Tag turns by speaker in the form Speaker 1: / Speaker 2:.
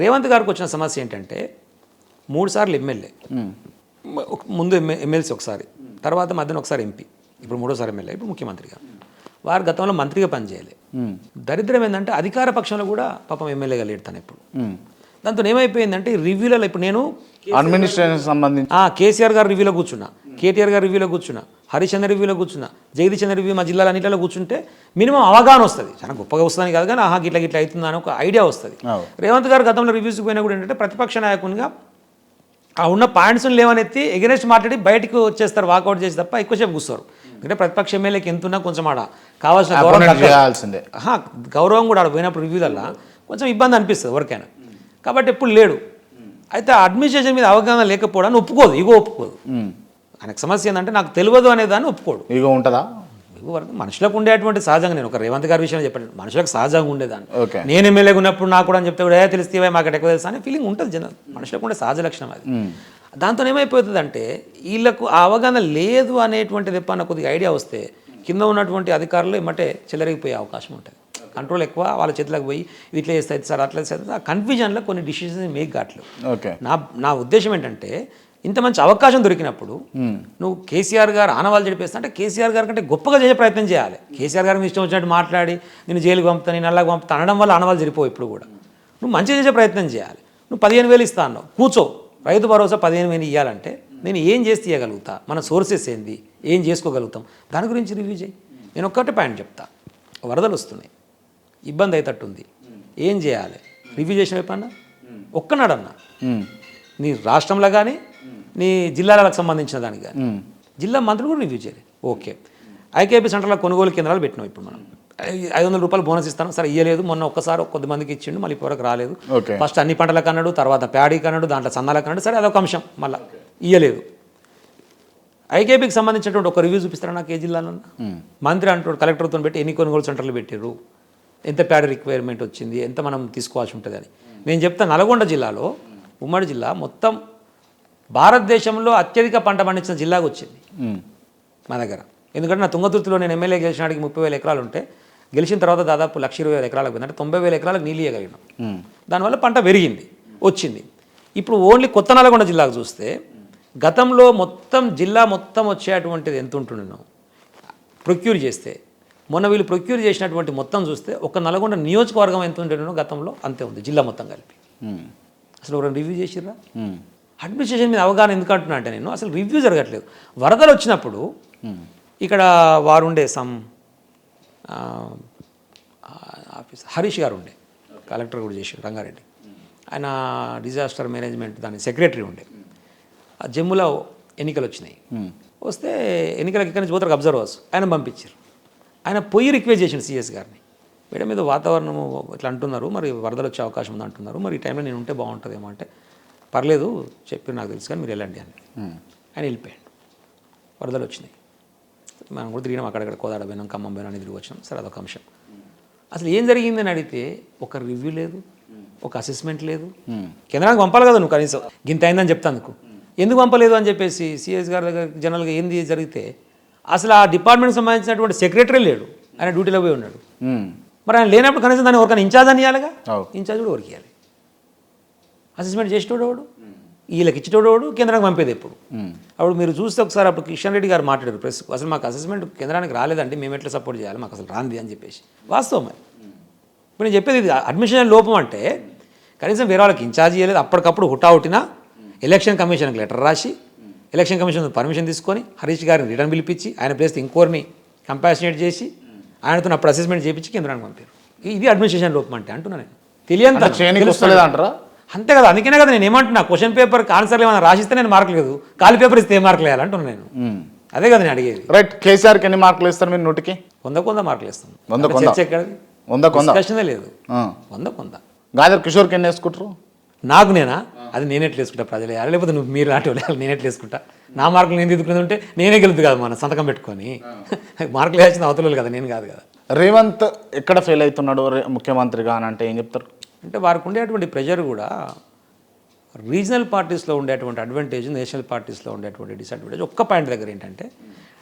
Speaker 1: రేవంత్ గారికి వచ్చిన సమస్య ఏంటంటే మూడు సార్లు ఎమ్మెల్యే. ముందు ఎమ్మె ఎమ్మెల్సీ ఒకసారి తర్వాత మధ్యన ఒకసారి ఎంపీ. ఇప్పుడు మూడోసారి ఎమ్మెల్యే ఇప్పుడు ముఖ్యమంత్రిగా వారు గతంలో మంత్రిగా పనిచేయాలి. దరిద్రం ఏంటంటే అధికార పక్షంలో కూడా పాపం ఎమ్మెల్యేగా లేడు తను ఇప్పుడు దాంతో ఏమైపోయిందంటే రివ్యూలలో ఇప్పుడు నేను
Speaker 2: అడ్మినిస్ట్రేషన్ సంబంధించి.
Speaker 1: కేసీఆర్ గారు రివ్యూలో కూర్చున్నా. కేటీఆర్ గారు రివ్యూలో కూర్చున్నా. హరిచంద్ర రివ్యూలో కూర్చున్నా జగదీశ్ చంద్ర రివ్యూ మా జిల్లాలో అన్నింటిలో కూర్చుంటే మినిమం అవగాహన వస్తుంది. చాలా గొప్పగా వస్తుందని కాదు కానీ ఆహా గిట్ల గిట్ల అవుతుందా అని ఒక ఐడియా వస్తుంది. రేవంత్ గారు గతంలో రివ్యూస్ పోయినా కూడా ఏంటంటే ప్రతిపక్ష నాయకునిగా ఆ ఉన్న పాయింట్స్ లేవనెత్తి ఎగరెస్ట్ మాట్లాడి బయటకు వచ్చేస్తారు వాకౌట్ చేసి తప్ప ఎక్కువసేపు కూర్చోరు. ఎందుకంటే ప్రతిపక్ష ఎమ్మెల్యేకి ఎంత ఉన్నా కొంచెం ఆడ కావాల్సిన గౌరవం గౌరవం కూడా ఆడ పోయినప్పుడు రివ్యూలల్లో కొంచెం ఇబ్బంది అనిపిస్తుంది ఎవరికైనా. కాబట్టి ఎప్పుడు లేడు. అయితే అడ్మినిస్ట్రేషన్ మీద అవగాహన లేకపోవడాన్ని ఒప్పుకోదు ఇగో ఒప్పుకోదు. ఆయనకు సమస్య ఏంటంటే నాకు తెలియదు అనే దాన్ని ఒప్పుకోడు.
Speaker 2: ఇగో ఉంటుందా?
Speaker 1: వరకు మనుషులకు ఉండేటువంటి సహజంగా నేను ఒక రేవంత్ గారి విషయంలో చెప్పాను. మనుషులకు సహజంగా ఉండేదాన్ని. నేను ఎమ్మెల్యేగా ఉన్నప్పుడు నాకు కూడా అని చెప్తే కూడా తెలిస్తే మాకు ఎక్కువ తెలుసా అనే ఫీలింగ్ ఉంటుంది జనం మనుషులకు ఉండే సహజ లక్షణం అది. దాంతో ఏమైపోతుందంటే వీళ్ళకు ఆ అవగాహన లేదు అనేటువంటిది ఎప్పన్న కొద్దిగా ఐడియా వస్తే కింద ఉన్నటువంటి అధికారులు ఏమంటే చెలరిగిపోయే అవకాశం ఉంటుంది. కంట్రోల్ ఎక్కువ వాళ్ళ చేతిలోకి పోయి ఇది ఇట్లా చేస్తే సార్ అట్లా చేస్తే ఆ కన్ఫ్యూజన్లో కొన్ని డిసిషన్స్ మేక్ కావట్లేదు.
Speaker 2: ఓకే
Speaker 1: నా నా ఉద్దేశం ఏంటంటే ఇంత మంచి అవకాశం దొరికినప్పుడు నువ్వు కేసీఆర్ గారు ఆనవాళ్ళు చెప్పేస్తా అంటే కేసీఆర్ గారి కంటే గొప్పగా చేసే ప్రయత్నం చేయాలి. కేసీఆర్ గారు మీ ఇష్టం వచ్చినట్టు మాట్లాడి నేను జైలుకి పంపుతా నేను అల్లాగా పంపుతా అనడం వల్ల ఆనవాళ్ళు జరిపోవు ఇప్పుడు కూడా. నువ్వు మంచి చేసే ప్రయత్నం చేయాలి. నువ్వు పదిహేను వేలు ఇస్తా అన్నావు. కూర్చో. రైతు భరోసా పదిహేను వేలు ఇవ్వాలంటే నేను ఏం చేసి తీయగలుగుతా? మన సోర్సెస్ ఏంది? ఏం చేసుకోగలుగుతాం? దాని గురించి రివ్యూ చేయి. నేను ఒక్కటే పాయింట్ చెప్తా. వరదలు వస్తున్నాయి. ఇబ్బంది అయ్యేటట్టుంది. ఏం చేయాలి? రివ్యూ చేసిన ఎప్పుడన్నా? ఒక్కనాడన్నా.
Speaker 2: ఉమ్.
Speaker 1: నీ రాష్ట్రంలో కానీ నీ జిల్లాలకు సంబంధించిన దానికి కానీ. జిల్లా మంత్రులు కూడా రివ్యూ చేయాలి ఓకే. ఐకేపీ సెంటర్లో కొనుగోలు కేంద్రాలు పెట్టినాం ఇప్పుడు మనం. ఐదు వందల రూపాయలు బోనస్ ఇస్తాను. సరే ఇయ్యలేదు. మొన్న ఒక్కసారి కొద్దిమందికి ఇచ్చిండు. మళ్ళీ ఇప్పటివరకు రాలేదు. ఫస్ట్ అన్ని పంటలకు అన్నాడు తర్వాత ప్యాడీకి అన్నాడు దాంట్లో సన్నాలకు అన్నాడు. సరే అదొక అంశం. మళ్ళీ ఇయ్యలేదు. ఐకేపీకి సంబంధించినటువంటి ఒక రివ్యూ చూపిస్తారా నాకు ఏ జిల్లాలో? మంత్రి అంటాడు కలెక్టర్తో పెట్టి ఎన్ని కొనుగోలు సెంటర్లు పెట్టారు ఎంత ప్యాడ్ రిక్వైర్మెంట్ వచ్చింది? ఎంత మనం తీసుకోవాల్సి ఉంటుంది అని నేను చెప్తా నల్గొండ జిల్లాలో ఉమ్మడి జిల్లా మొత్తం భారతదేశంలో అత్యధిక పంట పండించిన జిల్లాగా వచ్చింది. మా దగ్గర ఎందుకంటే నా తుంగతుర్తిలో నేను ఎమ్మెల్యే గెలిచినాడికి ముప్పై వేల ఎకరాలు ఉంటే గెలిచిన తర్వాత దాదాపు లక్ష ఇరవై వేల ఎకరాలకు అంటే తొంభై వేల ఎకరాలకు నీళ్ళు ఇవ్వగలిగినాం. దానివల్ల పంట పెరిగింది వచ్చింది ఇప్పుడు ఓన్లీ కొత్త నల్గొండ జిల్లాకు చూస్తే గతంలో మొత్తం జిల్లా మొత్తం వచ్చేటువంటిది ఎంత ఉంటుండేనో ప్రొక్యూర్ చేస్తే మొన్న వీళ్ళు ప్రొక్యూర్ చేసినటువంటి మొత్తం చూస్తే ఒక నల్గొండ నియోజకవర్గం ఎంత ఉండేనో గతంలో అంతే ఉంది జిల్లా మొత్తం కలిపి. అసలు ఎవరైనా రివ్యూ చేసిర్రా. అడ్మినిస్ట్రేషన్ మీద అవగాహన ఎందుకు అంటున్నా అంటే నేను అసలు రివ్యూ జరగట్లేదు. వరదలు వచ్చినప్పుడు
Speaker 2: ఉమ్.
Speaker 1: ఇక్కడ వారు ఉండే సమ్ ఆఫీస్ హరీష్ గారు ఉండే కలెక్టర్ కూడా చేసాడు రంగారెడ్డి. ఆయన డిజాస్టర్ మేనేజ్మెంట్ దాని సెక్రటరీ ఉండే. ఆ జమ్ములో ఎన్నికలు వచ్చినాయి.
Speaker 2: ఉమ్.
Speaker 1: వస్తే ఎన్నికలకు ఇక్కడి నుంచి పోతారు అబ్జర్వర్స్ ఆయన పంపించారు. ఆయన పొయ్యి రిక్వెస్ట్ చేసిండు సిఎస్ గారిని. మేడం మీద వాతావరణం ఇట్లా అంటున్నారు మరి వరదలు వచ్చే అవకాశం ఉంది అంటున్నారు మరి ఈ టైంలో నేను ఉంటే బాగుంటుందేమో అంటే పర్లేదు చెప్పి నాకు తెలుసు కానీ మీరు వెళ్ళండి అని. ఆయన వెళ్ళిపోయాడు. వరదలు వచ్చినాయి. మనం కూడా తిరిగినాం అక్కడక్కడ కోదాడ పోయినాం ఖమ్మం పోయినాం అని తిరిగి వచ్చాం సరే అదొక అంశం. అసలు ఏం జరిగిందని అడిగితే ఒక రివ్యూ లేదు ఒక అసెస్మెంట్ లేదు. కేంద్రానికి పంపాలి కదా నువ్వు కనీసం. గింత అయిందని చెప్తానుకు ఎందుకు పంపలేదు అని చెప్పేసి సిఎస్ గారి దగ్గర జనరల్గా ఏంది జరిగితే అసలు ఆ డిపార్ట్మెంట్కి సంబంధించినటువంటి సెక్రటరీ లేడు. ఆయన డ్యూటీలో పోయి ఉన్నాడు. మరి ఆయన లేనప్పుడు కనీసం దాన్ని ఎవరికైనా ఇన్ఛార్జ్ అని ఇవ్వాలిగా. ఇన్ఛార్జ్ కూడా ఎవరికి ఇవ్వాలి అసెస్మెంట్ చేసేటోడు ఎవడు వీళ్ళకి ఇచ్చేటోడు ఎవడు కేంద్రానికి పంపేది ఎప్పుడు. అప్పుడు మీరు చూస్తే ఒకసారి అప్పుడు కిషన్ రెడ్డి గారు మాట్లాడారు ప్రెస్ అసలు మాకు అసెస్మెంట్ కేంద్రానికి రాలేదండి మేము ఎట్లా సపోర్ట్ చేయాలి? మాకు అసలు రాంది అని చెప్పేసి. వాస్తవం ఇప్పుడు నేను చెప్పేది ఇది అడ్మిషన్ లోపం అంటే కనీసం వేరే వాళ్ళకి ఇన్ఛార్జ్ చేయలేదు అప్పటికప్పుడు హుటాహుటిన ఎలక్షన్ కమిషన్కి లెటర్ రాసి ఎలక్షన్ కమిషన్ పర్మిషన్ తీసుకొని హరీష్ గారిని రిటర్న్ పిలిపించి ఆయన ప్లేస్ ఇంకోరిని కంపాషనేట్ చేసి ఆయనతో అప్పుడు అసెస్మెంట్ చేయించి కేంద్రానికి పంపారు. ఇది అడ్మినిస్ట్రేషన్ లోపం అంటే అంటున్నా నేను. అంతే కదా అందుకనే కదా నేను ఏమంటున్నా క్వశ్చన్ పేపర్ ఆన్సర్లు ఏమైనా రాసిస్తే నేను మార్కులు లేదు. ఖాళీ పేపర్ ఇస్తే ఏ మార్కులు వేయాలంటున్నా నేను. అదే కదా నేను అడిగేది.
Speaker 2: రైట్ కేసీఆర్కి ఎన్ని మార్కులు ఇస్తారు మీరు నూటికి?
Speaker 1: వంద కొంద మార్కులు ఇస్తాం
Speaker 2: వంద కొంద.
Speaker 1: ఎక్కడది
Speaker 2: వంద కొంద?
Speaker 1: డిస్కషనే లేదు. వంద కొంద.
Speaker 2: గాదర్ కిషోర్కి ఎన్ని వేసుకుంటారు?
Speaker 1: నాకు నేనా? అది నేను ఎట్లా వేసుకుంటా ప్రజలు వేయాలి? లేకపోతే నువ్వు మీరు లాంటి వాళ్ళు నేను ఎట్లా వేసుకుంటా? నా మార్కులు నేను దిద్దుకునేది ఉంటే నేనే గెలుపు కదా మన సంతకం పెట్టుకొని. మార్కులు వేయాల్సిన అవతల వాళ్ళు కదా నేను కాదు కదా.
Speaker 2: రేవంత్ ఎక్కడ ఫెయిల్ అవుతున్నాడు ముఖ్యమంత్రిగా అని అంటే ఏం చెప్తారు?
Speaker 1: అంటే వారికి ఉండేటువంటి ప్రెషర్ కూడా రీజనల్ పార్టీస్లో ఉండేటువంటి అడ్వాంటేజ్ నేషనల్ పార్టీస్లో ఉండేటువంటి డిసడ్వాంటేజ్. ఒక్క పాయింట్ దగ్గర ఏంటంటే